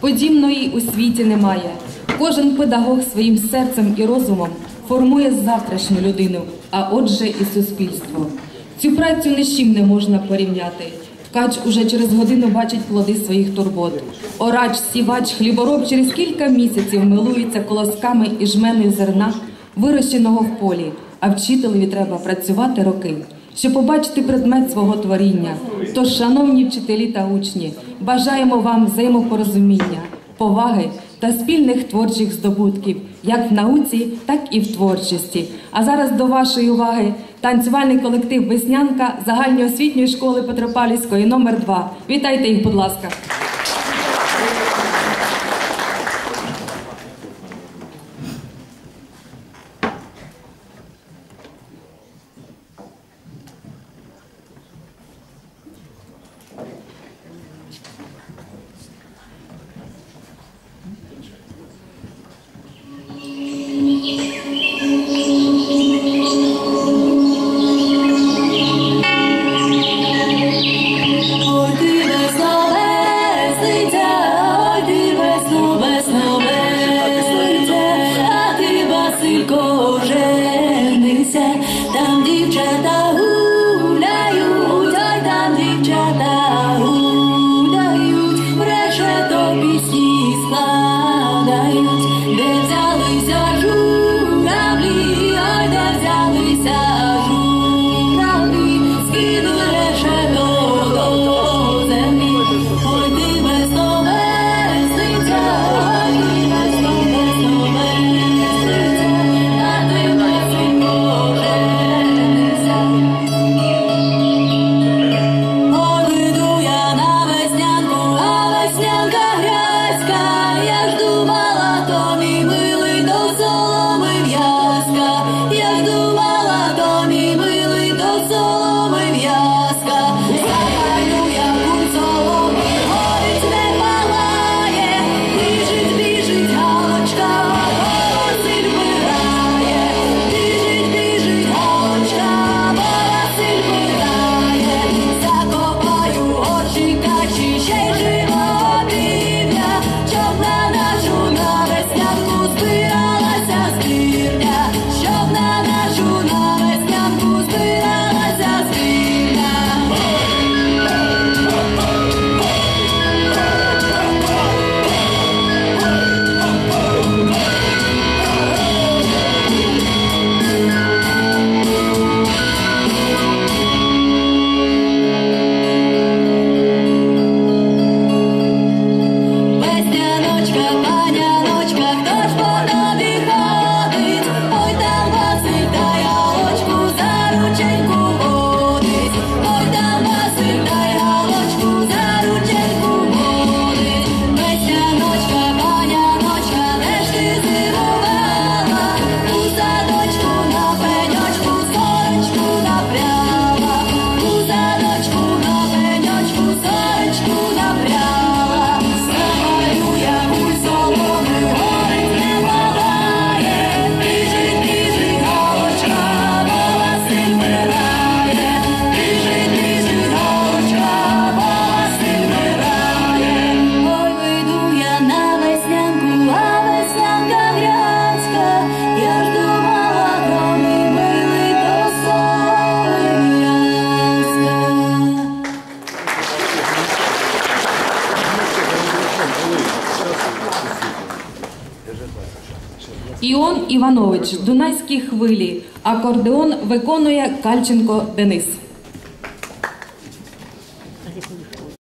подібної у світі немає. Кожен педагог своїм серцем і розумом формує завтрашню людину, а отже, і суспільство. Цю працю ні з чим не можна порівняти. Ткач уже через годину бачить плоди своїх турбот.Орач, сівач, хлібороб через кілька місяців милується колосками і жменою зерна, вирощеного в полі, а вчителеві треба працювати роки, щоб побачити предмет свого творіння. Тож, шановні вчителі та учні, бажаємо вам взаємопорозуміння, поваги та спільних творчих здобутків, як в науці, так і в творчості. А зараз до вашої уваги танцювальний колектив Веснянка загальноосвітньої школи Петропавлівської номер 2 Вітайте їх, будь ласка. Василько, женися, Іон Іванович, Дунайські хвилі. Акордеон виконує Кальченко Денис.